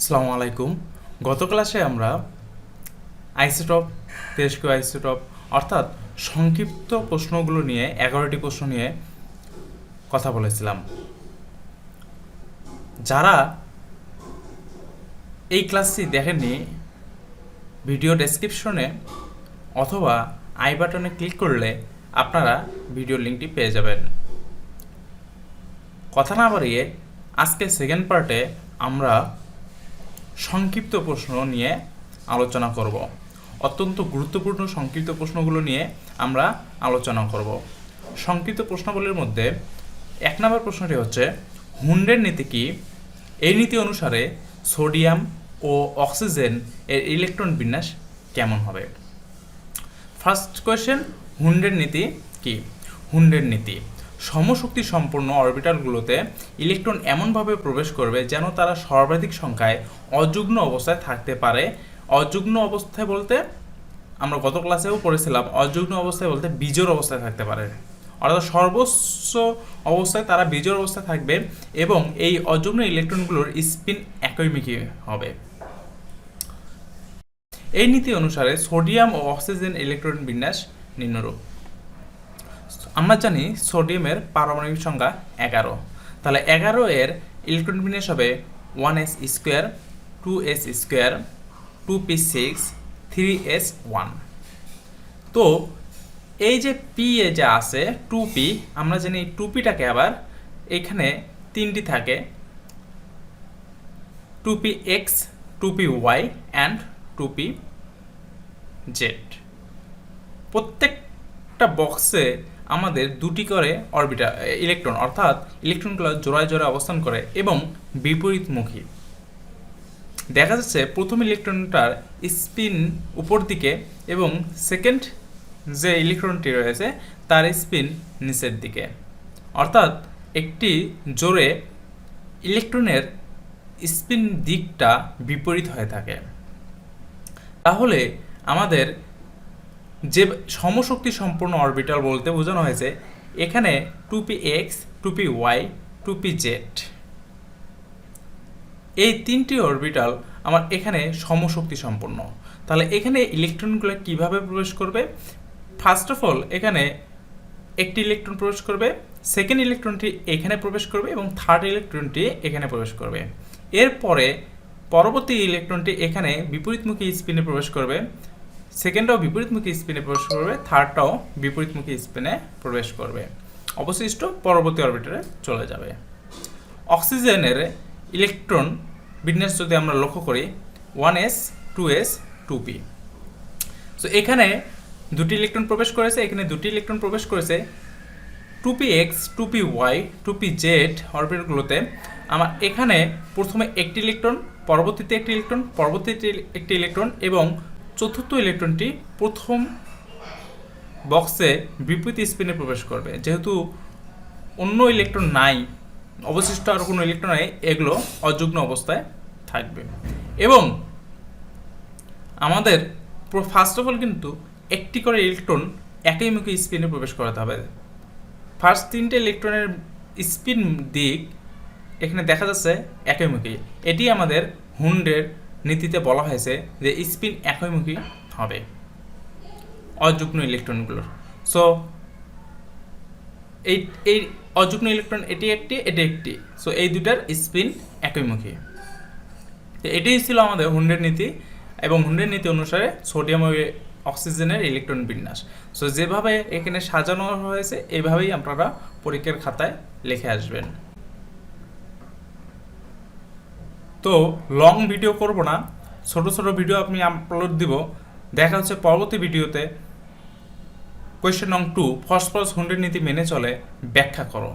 আসসালামু আলাইকুম। গত ক্লাসে আমরা আইসোটপ, তেজস্ক্রিয় আইসোটপ অর্থাৎ সংক্ষিপ্ত প্রশ্নগুলো নিয়ে, এগারোটি প্রশ্ন নিয়ে কথা বলেছিলাম। যারা এই ক্লাসটি দেখেননি, ভিডিও ডেসক্রিপশনে অথবা আই বাটনে ক্লিক করলে আপনারা ভিডিও লিঙ্কটি পেয়ে যাবেন। কথা না বাড়িয়ে আজকে সেকেন্ড পার্টে আমরা সংক্ষিপ্ত প্রশ্ন নিয়ে আলোচনা করব। অত্যন্ত গুরুত্বপূর্ণ সংক্ষিপ্ত প্রশ্নগুলো নিয়ে আমরা আলোচনা করব। সংক্ষিপ্ত প্রশ্নাবলীর মধ্যে এক নম্বর প্রশ্নটি হচ্ছে, হুন্ডের নীতি কি? এই নীতি অনুসারে সোডিয়াম ও অক্সিজেন এর ইলেকট্রন বিন্যাস কেমন হবে? ফার্স্ট কোয়েশ্চেন হুন্ডের নীতি কি? হুন্ডের নীতি। সমশক্তি সম্পন্ন অরবিটালগুলোতে ইলেকট্রন এমনভাবে প্রবেশ করবে যেন তারা সর্বাধিক সংখ্যায় অযুগ্ম অবস্থায় থাকতে পারে। অযুগ্ম অবস্থায় বলতে আমরা গত ক্লাসেও পড়েছিলাম, অযুগ্ম অবস্থায় বলতে বীজোর অবস্থায় থাকতে পারে। অর্থাৎ সর্বোচ্চ অবস্থায় তারা বীজোর অবস্থায় থাকবে এবং এই অযুগ্ম ইলেকট্রনগুলোর স্পিন একইমুখী হবে। এই নীতি অনুসারে সোডিয়াম ও অক্সিজেন ইলেকট্রন বিন্যাস নিম্নরূপ। আমরা জানি সোডিয়ামের পারমাণবিক সংখ্যা এগারো। তাহলে এগারো এর ইলেকট্রন বিন্যাস হবে one S square two S square two P six three S one তো এই যে পি এ যা আছে টু পি আমরা জানি টু পিটাকে আবার এখানে তিনটি থাকে। Two P X two P Y and two P Z প্রত্যেকটা বক্সে আমাদের দুটি করে অরবিটা ইলেকট্রন অর্থাৎ ইলেকট্রনগুলো জোড়ায় জোড়ায় অবস্থান করে এবং বিপরীতমুখী। দেখা যাচ্ছে প্রথম ইলেকট্রনটার স্পিন উপর দিকে এবং সেকেন্ড যে ইলেকট্রনটি রয়েছে, তার স্পিন নিচের দিকে। অর্থাৎ একটি জোরে ইলেকট্রনের স্পিন দিকটা বিপরীত হয়ে থাকে। তাহলে আমাদের যে সমশক্তি সম্পূর্ণ অরবিটাল বলতে বোঝানো হয়েছে, এখানে two P X two P Y two P Z এই তিনটি অরবিটাল আমার এখানে সমশক্তি সম্পন্ন তাহলে এখানে ইলেকট্রনগুলো কীভাবে প্রবেশ করবে? ফার্স্ট অফ অল এখানে একটি ইলেকট্রন প্রবেশ করবে সেকেন্ড ইলেকট্রনটি এখানে প্রবেশ করবে এবং থার্ড ইলেকট্রনটি এখানে প্রবেশ করবে। এরপরে পরবর্তী ইলেকট্রনটি এখানে বিপরীতমুখী স্পিনে প্রবেশ করবে। সেকেন্ডটাও বিপরীতমুখী স্পিনে প্রবেশ করবে, থার্ডটাও বিপরীতমুখী স্পিনে প্রবেশ করবে। অবশিষ্ট পরবর্তী অরবিটারে চলে যাবে। অক্সিজেনের ইলেকট্রন বিন্যাস যদি আমরা লক্ষ্য করি, one S, two S, two P. তো এখানে দুটি ইলেকট্রন প্রবেশ করেছে, এখানে দুটি ইলেকট্রন প্রবেশ করেছে। Two P X, two P Y, two P Z অরবিটগুলোতে আমার এখানে প্রথমে একটি ইলেকট্রন, পরবর্তীতে একটি ইলেকট্রন, পরবর্তীতে একটি ইলেকট্রন এবং চতুর্থ ইলেকট্রনটি প্রথম বক্সে বিপরীত স্পিনে প্রবেশ করবে। যেহেতু অন্য ইলেকট্রন নাই, অবশিষ্ট আর কোনো ইলেকট্রন নাই, এগুলো অযুগ্ম অবস্থায় থাকবে। এবং আমাদের ফার্স্ট অফ অল কিন্তু একটি করে ইলেকট্রন একই মুখে স্পিনে প্রবেশ করাতে হবে। ফার্স্ট তিনটে ইলেকট্রনের স্পিন দিক এখানে দেখা যাচ্ছে একইমুখী এটি আমাদের হুন্ডের নীতিতে বলা হয়েছে যে স্পিন একইমুখী হবে। অযুগ্ম ইলেকট্রনগুলোর। সো এই এই অযুগ্ম ইলেকট্রন এটি একটি এটি একটি। সো এই দুটার স্পিন একইমুখী। তো এটাই ছিল আমাদের হুন্ডের নীতি এবং হুন্ডের নীতি অনুসারে সোডিয়াম অক্সিজেনের ইলেকট্রন বিন্যাস। সো যেভাবে এখানে সাজানো হয়েছে, এভাবেই আপনারা পরীক্ষার খাতায় লিখে আসবেন। তো লং ভিডিও করব না, ছোট ছোট ভিডিও আমি আপলোড দিব। দেখা হচ্ছে পরবর্তী ভিডিওতে কোয়েশ্চেন নং টু ফসফরাস হুন্ডের নীতি মেনে চলে, ব্যাখ্যা করো।